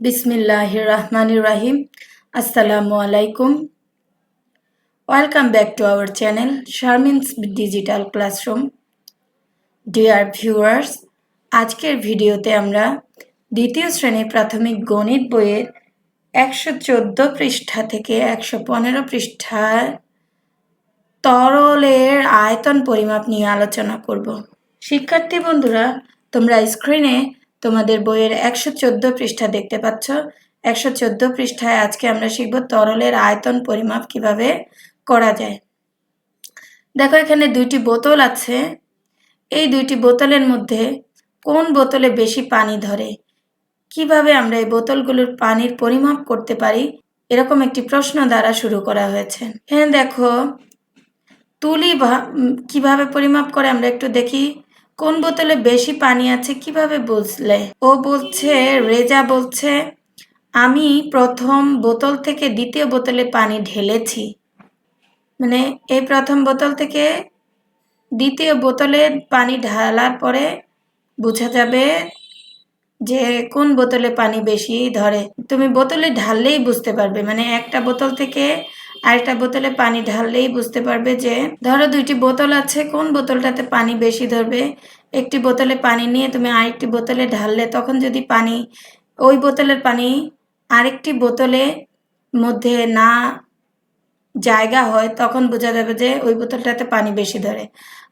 বিসমিল্লাহ রহমান রাহিম আসসালামু আলাইকুম welcome back to our channel Sharmin's digital classroom dear viewers আজকের ভিডিওতে আমরা দ্বিতীয় শ্রেণির প্রাথমিক গণিত বইয়ের একশো চোদ্দ পৃষ্ঠা থেকে একশো পনেরো পৃষ্ঠার তরলের আয়তন পরিমাপ নিয়ে আলোচনা করব। শিক্ষার্থী বন্ধুরা, তোমরা স্ক্রিনে তোমাদের বইয়ের একশো চোদ্দ পৃষ্ঠা দেখতে পাচ্ছ। একশো চোদ্দ পৃষ্ঠায় আজকে আমরা শিখব তরলের আয়তন পরিমাপ কীভাবে করা যায়। দেখো, এখানে দুইটি বোতল আছে। এই দুইটি বোতলের মধ্যে কোন বোতলে বেশি পানি ধরে? কীভাবে আমরা এই বোতলগুলোর পানির পরিমাপ করতে পারি? এরকম একটি প্রশ্ন দ্বারা শুরু করা হয়েছে। হ্যাঁ দেখো, তুলি কীভাবে পরিমাপ করে আমরা একটু দেখি। কোন বোতলে বেশি পানি আছে কীভাবে বুঝলে? ও বলছে, রেজা বলছে, আমি প্রথম বোতল থেকে দ্বিতীয় বোতলে পানি ঢেলেছি। মানে এই প্রথম বোতল থেকে দ্বিতীয় বোতলে পানি ঢালার পরে বোঝা যাবে যে কোন বোতলে পানি বেশি ধরে। তুমি বোতলে ঢাললেই বুঝতে পারবে। মানে একটা বোতল থেকে আরেকটা বোতলে পানি ঢাললেই বুঝতে পারবে যে, ধরো দুইটি বোতল আছে, কোন বোতলটাতে পানি বেশি ধরবে? একটি বোতলে পানি নিয়ে তুমি আরেকটি বোতলে ঢাললে, তখন যদি পানি, ওই বোতলের পানি আরেকটি বোতলে মধ্যে না জায়গা হয়, তখন বোঝা যাবে যে ওই বোতলটাতে পানি বেশি ধরে।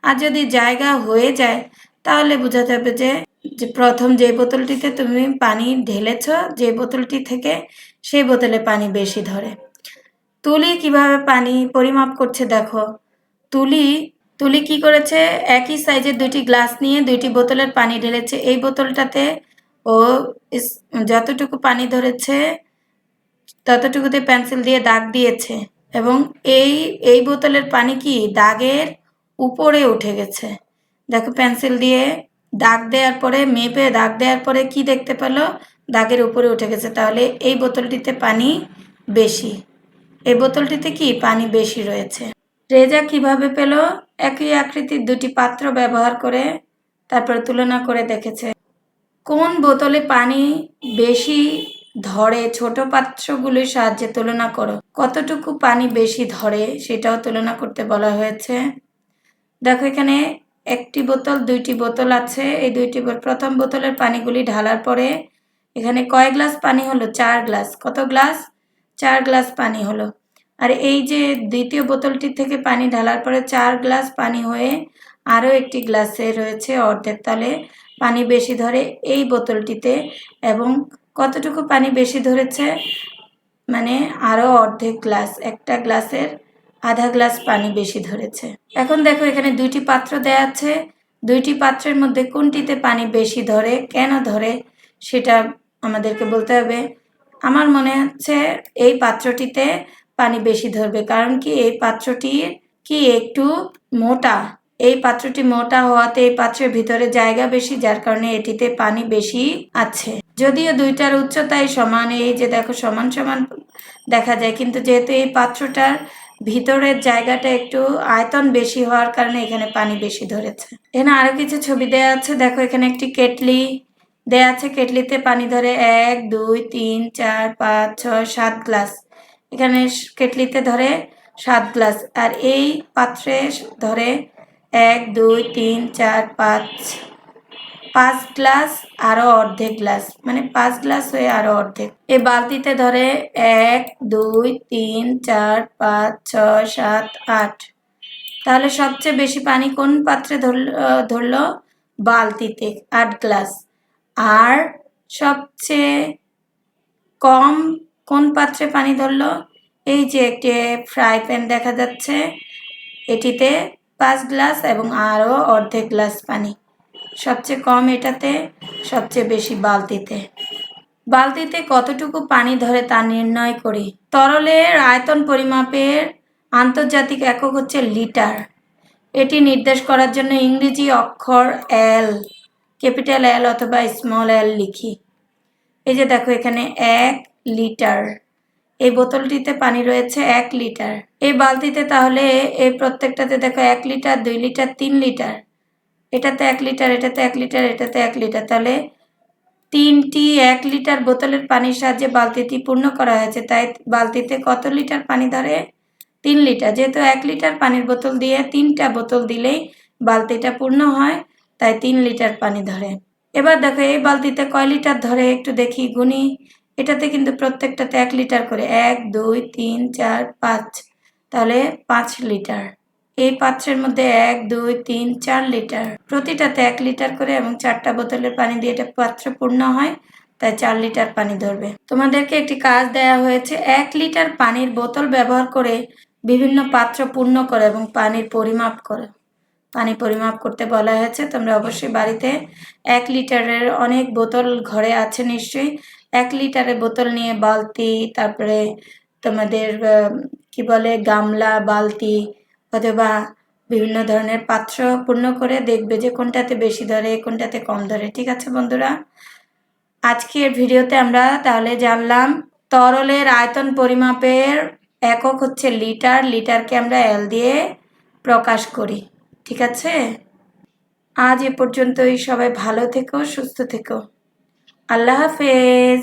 আর যদি জায়গা হয়ে যায়, তাহলে বোঝা যাবে যে যে প্রথম যে বোতলটিতে তুমি পানি ঢেলেছ, যে বোতলটি থেকে সেই বোতলে পানি বেশি ধরে। তুলি কীভাবে পানি পরিমাপ করছে দেখো। তুলি তুলি কি করেছে? একই সাইজের দুইটি গ্লাস নিয়ে দুইটি বোতলের পানি ঢেলেছে। এই বোতলটাতে ও যতটুকু পানি ধরেছে, ততটুকুতে পেন্সিল দিয়ে দাগ দিয়েছে এবং এই এই বোতলের পানি কি দাগের উপরে উঠে গেছে। দেখো পেন্সিল দিয়ে দাগ দেওয়ার পরে, মেপে দাগ দেওয়ার পরে কি দেখতে পেল? দাগের উপরে উঠে গেছে। তাহলে এই বোতলটিতে পানি বেশি। এই বোতলটিতে কি পানি বেশি রয়েছে? রেজা কীভাবে পেল? একই আকৃতির দুটি পাত্র ব্যবহার করে তারপর তুলনা করে দেখেছে। কোন বোতলে পানি বেশি ধরে ছোট পাত্রগুলির সাহায্যে তুলনা করো। কতটুকু পানি বেশি ধরে সেটাও তুলনা করতে বলা হয়েছে। দেখো এখানে একটি বোতল, দুইটি বোতল আছে। এই দুইটি প্রথম বোতলের পানিগুলি ঢালার পরে এখানে কয় গ্লাস পানি হলো? চার গ্লাস। কত গ্লাস? চার গ্লাস পানি হলো। আর এই যে দ্বিতীয় বোতলটি থেকে পানি ঢালার পরে চার গ্লাস পানি হয়ে আরও একটি গ্লাসে রয়েছে অর্ধেক তালে পানি বেশি ধরে এই বোতলটিতে এবং কতটুকু পানি বেশি ধরেছে? মানে আরও অর্ধেক গ্লাস, একটা গ্লাসের আধা গ্লাস পানি বেশি ধরেছে। এখন দেখো এখানে দুইটি পাত্র দেয়া আছে। দুইটি পাত্রের মধ্যে কোনটিতে পানি বেশি ধরে, কেন ধরে, সেটা আমাদেরকে বলতে হবে। আমার মনে হচ্ছে এই পাত্রটিতে পানি বেশি ধরবে, কারণ কি এই পাত্রটি কি একটু মোটা। এই পাত্রটি মোটা হওয়াতে এই পাত্রের ভিতরে জায়গা বেশি, যার কারণে এটিতে পানি বেশি আছে। যদিও দুইটার উচ্চতাই সমান, এই যে দেখো সমান সমান দেখা যায়, কিন্তু যেহেতু এই পাত্রটার ভিতরের জায়গাটা একটু আয়তন বেশি হওয়ার কারণে এখানে পানি বেশি ধরেছে। এখানে আরও কিছু ছবি দেওয়া আছে, দেখো এখানে একটি কেটলি দেয়া আছে কেটলিতে পানি ধরে এক, দুই, তিন, চার, পাঁচ, ছয়, সাত গ্লাস। এখানে কেটলিতে ধরে সাত গ্লাস। আর এই পাত্রে ধরে এক, দুই, তিন, চার, পাঁচ পাঁচ গ্লাস আরও অর্ধেক গ্লাস। মানে পাঁচ গ্লাস হয়ে আরও অর্ধেক। এই বালতিতে ধরে এক, দুই, তিন, চার, পাঁচ, ছয়, সাত, আট। তাহলে সবচেয়ে বেশি পানি কোন পাত্রে ধরল, ধরলো? বালতিতে, আট গ্লাস। আর সবচেয়ে কম কোন পাত্রে পানি ধরলো? এই যে একটি ফ্রাই প্যান দেখা যাচ্ছে। এটিতে পাঁচ গ্লাস এবং আরও অর্ধেক গ্লাস পানি। সবচেয়ে কম এটাতে, সবচেয়ে বেশি বালতিতে। বালতিতে কতটুকু পানি ধরে তা নির্ণয় করি। তরলের আয়তন পরিমাপের আন্তর্জাতিক একক হচ্ছে লিটার। এটি নির্দেশ করার জন্য ইংরেজি অক্ষর এল ক্যাপিটাল এল অথবা স্মল এল লিখি। এই যে দেখো এখানে এক লিটার। এই বোতলটিতে পানি রয়েছে এক লিটার। এই বালতিতে তাহলে এই প্রত্যেকটাতে দেখো এক লিটার, দুই লিটার, তিন লিটার। এটাতে এক লিটার, এটাতে এক লিটার, এটাতে এক লিটার। তাহলে তিনটি এক লিটার বোতলের পানির সাহায্যে বালতিটি পূর্ণ করা হয়েছে। তাই বালতিতে কত লিটার পানি ধরে? তিন লিটার। যেহেতু এক লিটার পানির বোতল দিয়ে তিনটা বোতল দিলেই বালতিটা পূর্ণ হয় তাই তিন লিটার পানি ধরে। এবার দেখো, এই বালতিতে কয় লিটার ধরে একটু দেখি, গুনি। এটাতে কিন্তু প্রত্যেকটাতে এক লিটার করে, এক, দুই, তিন, চার, পাঁচ। তাহলে পাঁচ লিটার। এই পাত্রের মধ্যে এক, দুই, তিন, চার লিটার। প্রতিটাতে এক লিটার করে এবং চারটা বোতলের পানি দিয়ে এটা পাত্র পূর্ণ হয়, তাই চার লিটার পানি ধরবে। তোমাদেরকে একটি কাজ দেয়া হয়েছে, এক লিটার পানির বোতল ব্যবহার করে বিভিন্ন পাত্র পূর্ণ করো এবং পানির পরিমাপ করো। পানি পরিমাপ করতে বলা হয়েছে। তোমরা অবশ্যই বাড়িতে এক লিটারের অনেক বোতল ঘরে আছে নিশ্চয়ই। এক লিটারের বোতল নিয়ে বালতি, তারপরে তোমাদের কি বলে, গামলা, বালতি অথবা বিভিন্ন ধরনের পাত্র পূর্ণ করে দেখবে যে কোনটাতে বেশি ধরে, কোনটাতে কম ধরে। ঠিক আছে বন্ধুরা? আজকের ভিডিওতে আমরা তাহলে জানলাম, তরলের আয়তন পরিমাপের একক হচ্ছে লিটার। লিটারকে আমরা এল দিয়ে প্রকাশ করি। ঠিক আছে? আজ এ পর্যন্তই। সবাই ভালো থেকো সুস্থ থেকো। আল্লাহ হাফেজ।